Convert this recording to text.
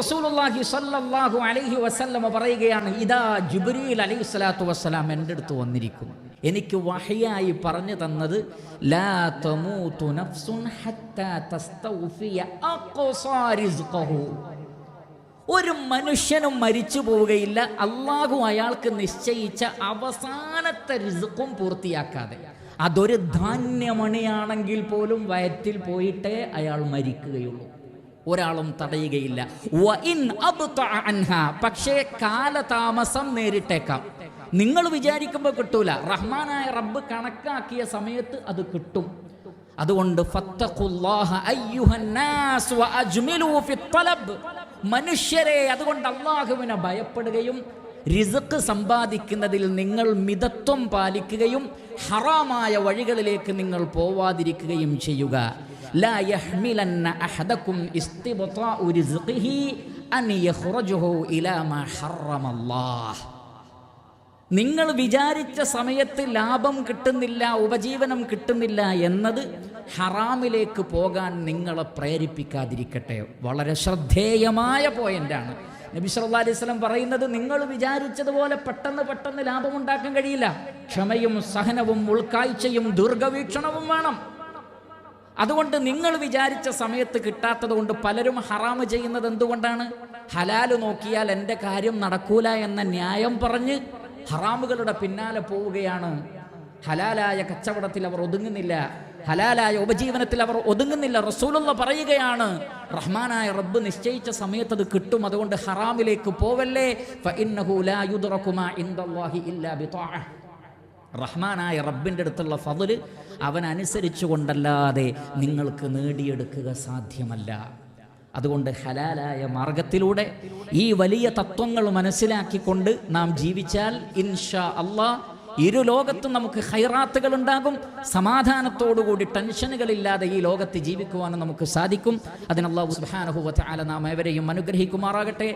റസൂലുള്ളാഹി സ്വല്ലല്ലാഹു അലൈഹി വസല്ലമ പറയുകയാണ് ഇതാ ജിബ്രീൽ അലൈഹി സ്വലാത്തു വസ്സലാം എന്റെ അടുത്ത് വന്നിരിക്കുന്നു. എനിക്ക് വഹയായി പറഞ്ഞു തന്നത് ലാ തമൂതു നഫ്സുൻ ഹത്താ തസ്തൗഫിയ ഒരു മനുഷ്യനും മരിച്ചു പോവുകയില്ല. അള്ളാഹു അയാൾക്ക് നിശ്ചയിച്ച അവസാനത്തെ രിസുക്കും പൂർത്തിയാക്കാതെ. അതൊരു ധാന്യമണിയാണെങ്കിൽ പോലും വയറ്റിൽ പോയിട്ടേ അയാൾ മരിക്കുകയുള്ളൂ. ഒരാളും തടയുകയില്ല. പക്ഷേ കാലതാമസം നേരിട്ടേക്കാം നിങ്ങൾ വിചാരിക്കുമ്പോൾ കിട്ടൂല റഹ്മാനായ റബ്ബ് കണക്കാക്കിയ സമയത്ത് അത് കിട്ടും അതുകൊണ്ട്. മനുഷ്യരെ അതുകൊണ്ട് അള്ളാഹുവിനെ ഭയപ്പെടുകയും റിസക്ക് സമ്പാദിക്കുന്നതിൽ നിങ്ങൾ മിതത്വം പാലിക്കുകയും ഹറാമായ വഴികളിലേക്ക് നിങ്ങൾ പോവാതിരിക്കുകയും ചെയ്യുക. യഖ്റജുഹു ഇലാ മാ ഹറമല്ലാഹ് നിങ്ങൾ വിചാരിച്ച സമയത്ത് ലാഭം കിട്ടുന്നില്ല ഉപജീവനം കിട്ടുന്നില്ല എന്നത് ഹറാമിലേക്ക് പോകാൻ നിങ്ങളെ പ്രേരിപ്പിക്കാതിരിക്കട്ടെ. വളരെ ശ്രദ്ധേയമായ പോയിന്റാണ് നബി സല്ലല്ലാഹു അലൈഹി വസല്ലം പറയുന്നത് നിങ്ങൾ വിചാരിച്ചതുപോലെ പെട്ടെന്ന് പെട്ടെന്ന് ലാഭം ഉണ്ടാക്കാൻ കഴിയില്ല. ക്ഷമയും സഹനവും ഉൾക്കാഴ്ചയും ദീർഘവീക്ഷണവും വേണം. അതുകൊണ്ട് നിങ്ങൾ വിചാരിച്ച സമയത്ത് കിട്ടാത്തത് കൊണ്ട് പലരും ഹറാമ് ചെയ്യുന്നത് എന്തുകൊണ്ടാണ്? ഹലാൽ നോക്കിയാൽ എന്റെ കാര്യം നടക്കൂല എന്ന ന്യായം പറഞ്ഞ് ഹറാമുകളുടെ പിന്നാലെ പോവുകയാണ്. ഹലാലായ കച്ചവടത്തിൽ അവർ ഒതുങ്ങുന്നില്ല. ഹലാലായ ഉപജീവനത്തിൽ അവർ ഒതുങ്ങുന്നില്ല. റസൂലുള്ള പറയുകയാണ് റഹ്മാനായ റബ്ബ് നിശ്ചയിച്ച സമയത്ത് അത് കിട്ടും. അതുകൊണ്ട് ഹറാമിലേക്ക് പോവല്ലേ? റഹ്മാനായ റബ്ബിന്റെ അടുത്തുള്ള ഫതിൽ അവനനുസരിച്ചു കൊണ്ടല്ലാതെ നിങ്ങൾക്ക് നേടിയെടുക്കുക സാധ്യമല്ല. അതുകൊണ്ട് ഹലാലായ മാർഗത്തിലൂടെ ഈ വലിയ തത്വങ്ങൾ മനസ്സിലാക്കിക്കൊണ്ട് നാം ജീവിച്ചാൽ ഇൻഷാ അള്ളാ ഇരു ലോകത്തും നമുക്ക് ഹൈറാത്തുകൾ ഉണ്ടാകും. സമാധാനത്തോടുകൂടി ടെൻഷനുകളില്ലാതെ ഈ ലോകത്ത് ജീവിക്കുവാനും നമുക്ക് സാധിക്കും. അതിനുള്ള തആല നാം ഏവരെയും അനുഗ്രഹിക്കുമാറാകട്ടെ.